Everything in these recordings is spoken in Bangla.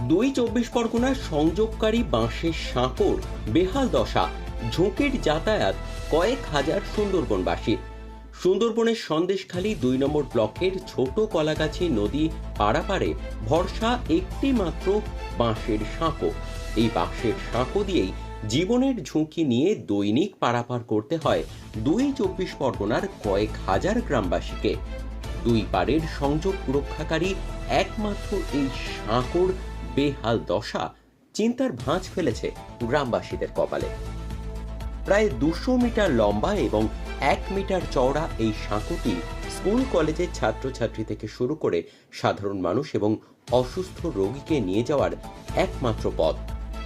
দুই চব্বিশ পরগনার সংযোগকারী বাঁশের সাঁকর বেহাল দশা, ঝোঁকের যাতায়াত কয়েক হাজার সুন্দরবনবাসীর সুন্দরবনের সন্দেশখালী দুই নম্বর ব্লকের ছোট কলাগাছি নদী পাড়াপাড়ে ভরসা একটি মাত্র বাঁশের সাঁকো। এই বাঁশের সাঁকো দিয়েই জীবনের ঝুঁকি নিয়ে দৈনিক পারাপার করতে হয় দুই চব্বিশ পরগনার কয়েক হাজার গ্রামবাসীকে। দুই পাড়ের সংযোগ রক্ষাকারী একমাত্র এই সাঁকোর বেহাল দশা চিন্তার ভাঁজ ফেলেছে গ্রামবাসীদের কপালে। প্রায় দুশো মিটার লম্বা এবং এক মিটার চওড়া এই সাঁকোটি স্কুল, কলেজের ছাত্রছাত্রী থেকে শুরু করে সাধারণ মানুষ এবং অসুস্থ রোগীকে নিয়ে যাওয়ার একমাত্র পথ।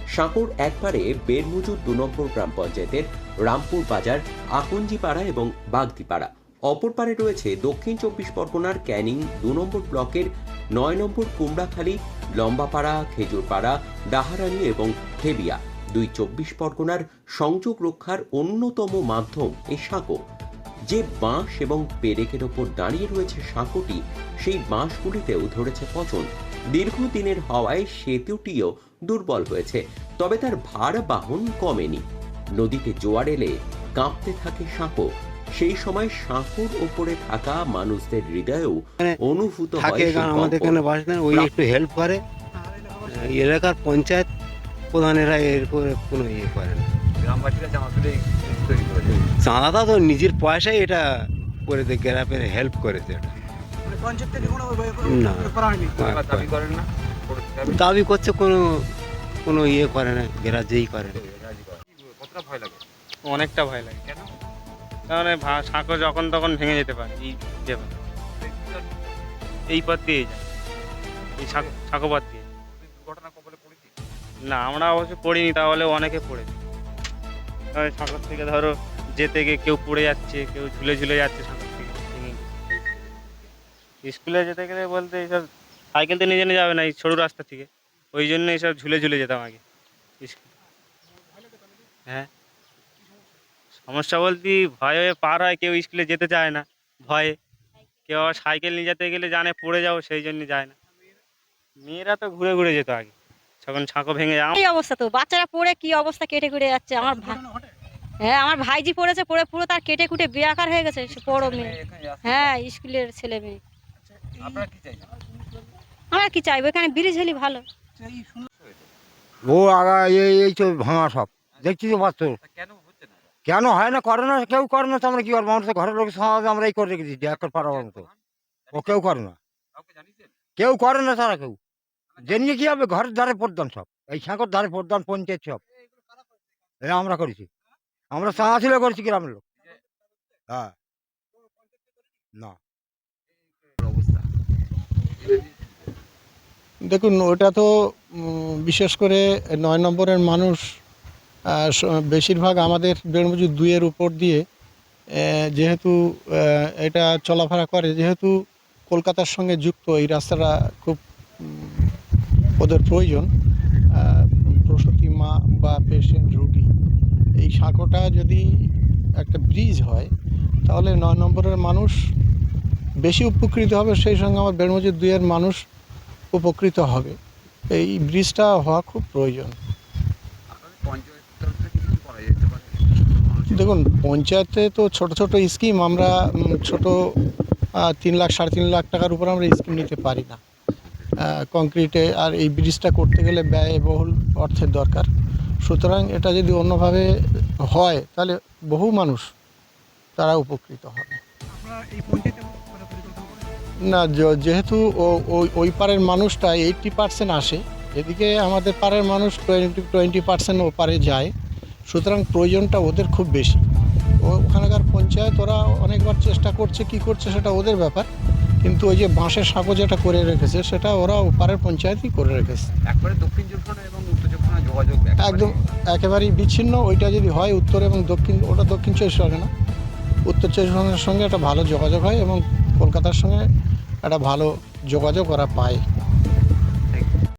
সাঁকোর একবারে বেরমুজুর দু নম্বর গ্রাম পঞ্চায়েতের রামপুর বাজার আকুঞ্জিপাড়া এবং বাগদিপাড়া। অপর পারে রয়েছে দক্ষিণ চব্বিশ পরগনার ক্যানিং দু নম্বর ব্লকের নয় নম্বর কুমড়াখালী, লম্বাপাড়া, খেজুরপাড়া ডাহারানি এবং থেবিয়া দুই চব্বিশ পরগনার সংযোগ রক্ষার অন্যতম মাধ্যম এই সাঁকো। যে বাঁশ এবং পেরেকের ওপর দাঁড়িয়ে রয়েছে সাঁকোটি, সেই বাঁশগুলিতেও ধরেছে পচন। দীর্ঘদিনের হওয়ায় সেতুটিও দুর্বল হয়েছে, তবে তার ভার বাহন কমেনি। নদীতে জোয়ার এলে কাঁপতে থাকে সাঁকো। সেই সময় সাঁকোর ওপরে থাকা মানুষদের হৃদয়েও মানে অনুভূত হয় থাকে আমাদের এখানে বাস নেই ওই একটু হেল্প করে। এলাকার পঞ্চায়েত প্রধানেরা এর করে কোনো ইয়ে করে না। গ্রামবাসীরা চাঁদাটা তো নিজের পয়সায় এটা করেছে গ্রামের হেল্প করেছে এটা। মানে না। করা দাবি করেন না? করতে হবে। দাবি করছে কোনো কোনো ইয়ে করে না গ্রাহ্যই করে অনেকটা ভয় লাগে কেন? এই ভা- সাঁকো যখন তখন ভেঙে যেতে পারে এই যে এই পথ দিয়ে যায়। এই সাঁকো পথ দিয়ে দুর্ঘটনা কবলে পড়েছি? না আমরা অবশ্য পড়িনি তাহলে অনেকে পড়েছে। তবে সাঁকোর থেকে ধরো যেতে গিয়ে কেউ পড়ে যাচ্ছে কেউ ঝুলে ঝুলে যাচ্ছে সাঁকোর থেকে ভেঙে স্কুলে যেতে গেলে বলতে এইসব সাইকেল তো নিয়ে যাবে না এই সরু রাস্তা থেকে। ওই জন্য এইসব ঝুলে ঝুলে যেতাম আগে। হ্যাঁ? সমস্যা বলতে ভয়ে পার হয় কেউ স্কুলে যেতে চায় না ভয়ে। কেউ আবার সাইকেল নিয়ে যেতে গেলে জানে পড়ে যাব সেই জন্য যায় না। মেয়েরা তো ঘুরে ঘুরে যেত আগে যখন ছাঁকো ভেঙে যায় এই অবস্থা তো বাচ্চারা পড়ে কি অবস্থা কেটে কুটে যাচ্ছে আমার ভাই হ্যাঁ আমার ভাইজি পড়েছে পড়ে পুরো তার কেটে কুটে বেয়াকার হয়ে গেছে বড় মেয়ে। হ্যাঁ স্কুলের ছেলে মেয়ে। আপনারা কি চাইছেন? আমরা কি চাইব এখানে ব্রিজ হলে ভালো। ও আগা এই এই তো ভাঙা সব। দেখছি তো পাচ্ছ তা কেন? হয় না করে না কেউ করে না তো আমরা কি করব? মানুষের ঘরের লোক সমাজ আমরা এই করে রেখেছি একর পাড়ার মতো ও কেউ করে না। কেউ করে না তারা কেউ। জেনিয়ে কি হবে? ঘরের ধারে পড়দান সব। এই সাঁকর ধারে পড়দান পঞ্চায়েত সব। এই আমরা করেছি। আমরা সাঁড়াশিলে করেছি গ্রামের লোক। হ্যাঁ। না। অবস্থা দেখুন ওটা তো বিশেষ করে নয় নম্বরের মানুষ বেশিরভাগ আমাদের বেড়মজুর দুইয়ের উপর দিয়ে যেহেতু এটা চলাফেরা করে, যেহেতু কলকাতার সঙ্গে যুক্ত, এই রাস্তাটা খুব ওদের প্রয়োজন প্রসূতি মা বা পেশেন্ট রুগী। এই সাঁকোটা যদি একটা ব্রিজ হয়, তাহলে নয় নম্বরের মানুষ বেশি উপকৃত হবে, সেই সঙ্গে আমার বেড়মজুর দুইয়ের মানুষ উপকৃত হবে। এই ব্রিজটা হওয়া খুব প্রয়োজন আপনাদের পঞ্চায়েত তরফ থেকে কিছু করা যেতে পারে মানুষের- দেখুন পঞ্চায়েতে তো ছোট ছোট স্কিম আমরা ছোট তিন লাখ সাড়ে তিন লাখ টাকার উপর আমরা স্কিম নিতে পারি না। কংক্রিটে আর এই ব্রিজটা করতে গেলে ব্যয়বহুল অর্থের দরকার। সুতরাং এটা যদি অন্যভাবে হয় তাহলে বহু মানুষ তারা উপকৃত হবে? না? যেহেতু ও- ওই ওই পারের মানুষটা এইটটি পার্সেন্ট আসে এদিকে আমাদের পাড়ের মানুষ টোয়েন্টি টোয়েন্টি পার্সেন্ট ও পারে যায়। সুতরাং প্রয়োজনটা ওদের খুব বেশি। ও ওখানকার পঞ্চায়েত ওরা অনেকবার চেষ্টা করছে কি করছে সেটা ওদের ব্যাপার। কিন্তু ওই যে বাঁশের সাঁকো যেটা করে রেখেছে সেটা ওরা ওপারের পঞ্চায়েতই করে রেখেছে। একবারে দক্ষিণ চব্বিশ এবং উত্তর চব্বিশ যোগাযোগ একেবারে- একদম একেবারেই বিচ্ছিন্ন। ওইটা যদি হয় উত্তর এবং দক্ষিণ ওটা দক্ষিণ চব্বিশ পরগনা। উত্তর চব্বিশ পরগনার সঙ্গে একটা ভালো যোগাযোগ হয় এবং কলকাতার সঙ্গে একটা ভালো যোগাযোগ ওরা পায়।